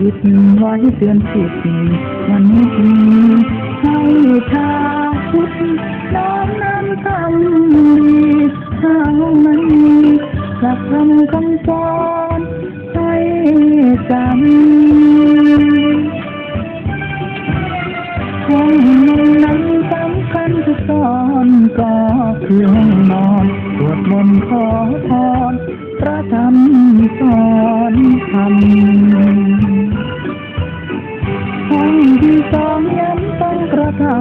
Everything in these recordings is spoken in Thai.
ลิขิตไว้เตือนจิตมนุษย์ให้ชาพุทธน้อมนำคำดีทางมันมีหลักธรรมคำสอนให้จำห้องนอนนั้นสำคัญทุกตอนก็คือห้องนอนสวดมนต์ขอพรพระธรรมสอนธรรม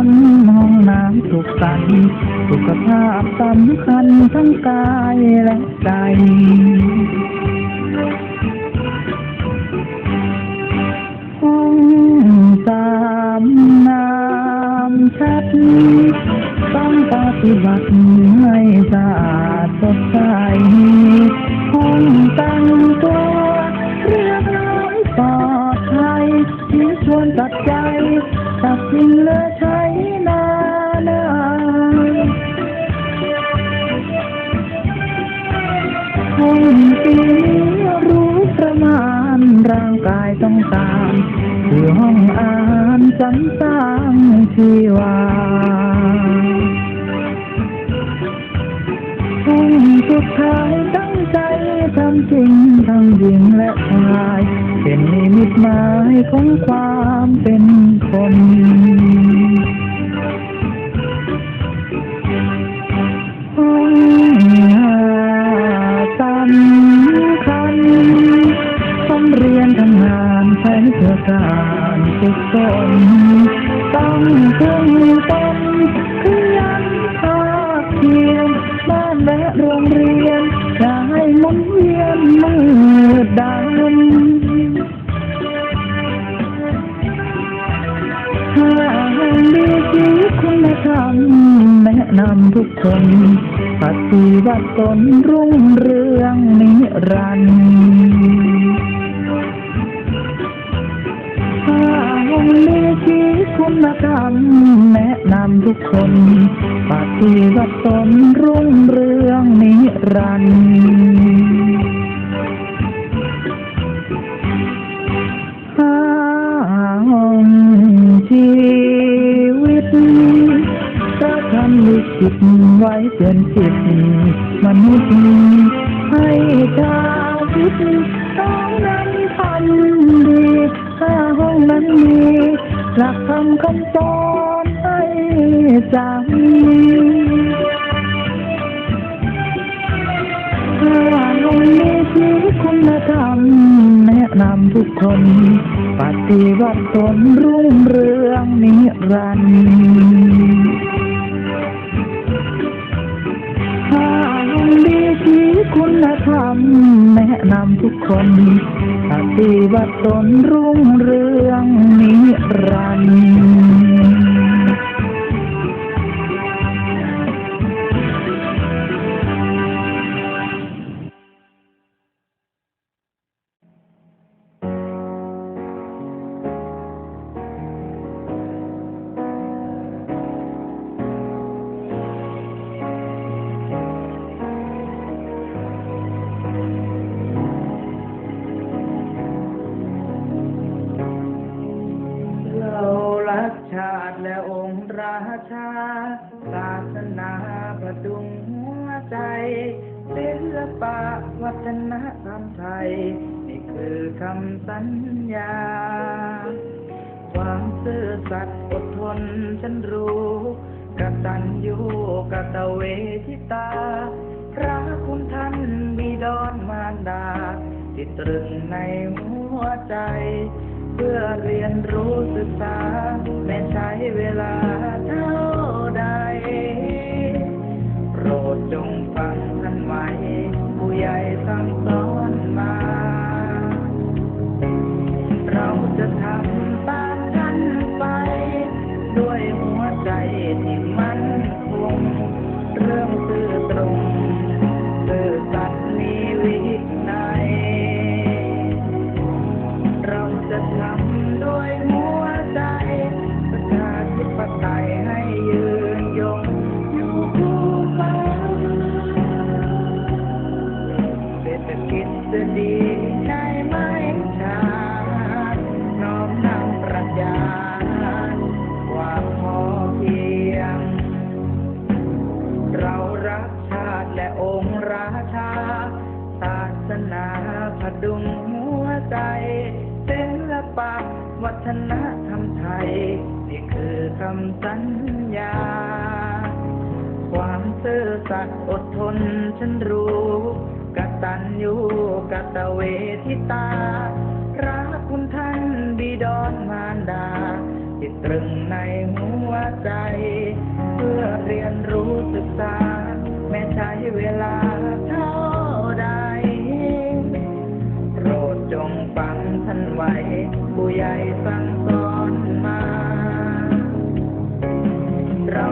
กระทำห้องน้ำสุขสันต์สุขภาพสำคัญทั้งกายและใจห้องสามนามชัด ต้องปฏิบัติให้สะอาดสดใสห้องตั้งตัวเรียบร้อยปลอดภัยมีส่วนตัดใจตัดสินเลือใช้น ปีนี้รู้ประมาณร่างกายต้องตามคือห้องอ่านสรรสร้างชีวาห้องสุดท้ายตั้งใจทำจริงทั้งหญิงและชาย เป็นนิมิตหมายของความเป็นคน ฝึกฝนต้องพึ่งตนขยันภาคเพียรบ้านและโรงเรียนอย่าให้หมุนเวียนมืดดำถ้ามีชีวิตคุณธรรมแนะนำทุกคนปฏิบัติตนรุ่งเรืองนิรันดร์ มีชีคุณธรรมแนะนำทุกคนปฏิบัติตนรุ่งเรืองนิรันดร์ห้องชีวิตก็ทำลิขิตไว้เตือนจิตมนุษย์ให้ชาวพุทธต้องนั้นทำดี นั้นมีหลักธรรมคำสอนให้จำถ้าลงมีชีวิตคุณธรรมแนะนำทุกคน ปฏิบัติตนรุ่งเรืองนิรันดร์ คุณธรรมแนะนำทุกคนปฏิบัติตนรุ่งเรืองนิรันดร์ วัฒนธรรมไทย นี่คือคำสัญญา ความซื่อสัตย์อดทนฉันรู้กตัญญูกตเวทิตา พระคุณท่านมีดอนมารดาติดตรึงในหัวใจ เพื่อเรียนรู้ศึกษา แม้ใช้เวลาเท่าใด โปรดจง ใหญ่สั่งสอนมา เราจะทำตามกันไป ด้วยหัวใจที่มั่นคงเรื่องซื่อตรง หัวใจศิลปะวัฒนธรรมไทย นี่คือคำสัญญา ความซื่อสัตย์อดทนฉันรู้กตัญญูกตเวทิตา รักคุณท่านบิดอนมารดาที่ตรึงในหัวใจ เพื่อเรียนรู้ศึกษา แม้ใช้เวลาเท่า จงฟังท่านไว้ ผู้ใหญ่สั่งสอนมา เรา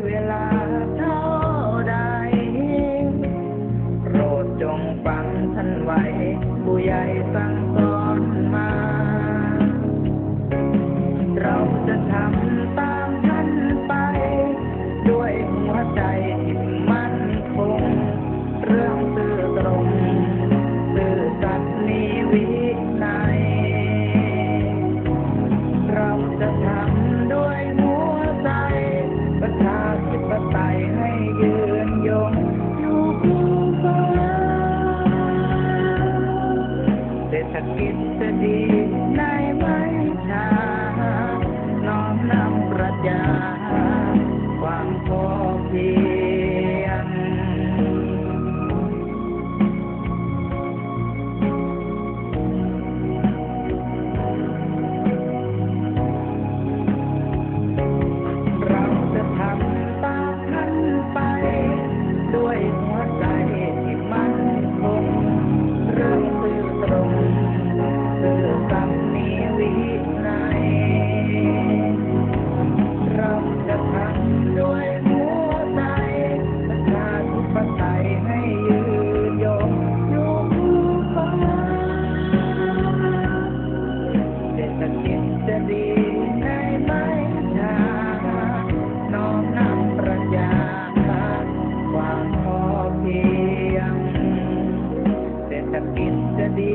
do it. เศรษฐกิจจะดีในไม่ชาน้อมนำประจญา Sakit sa di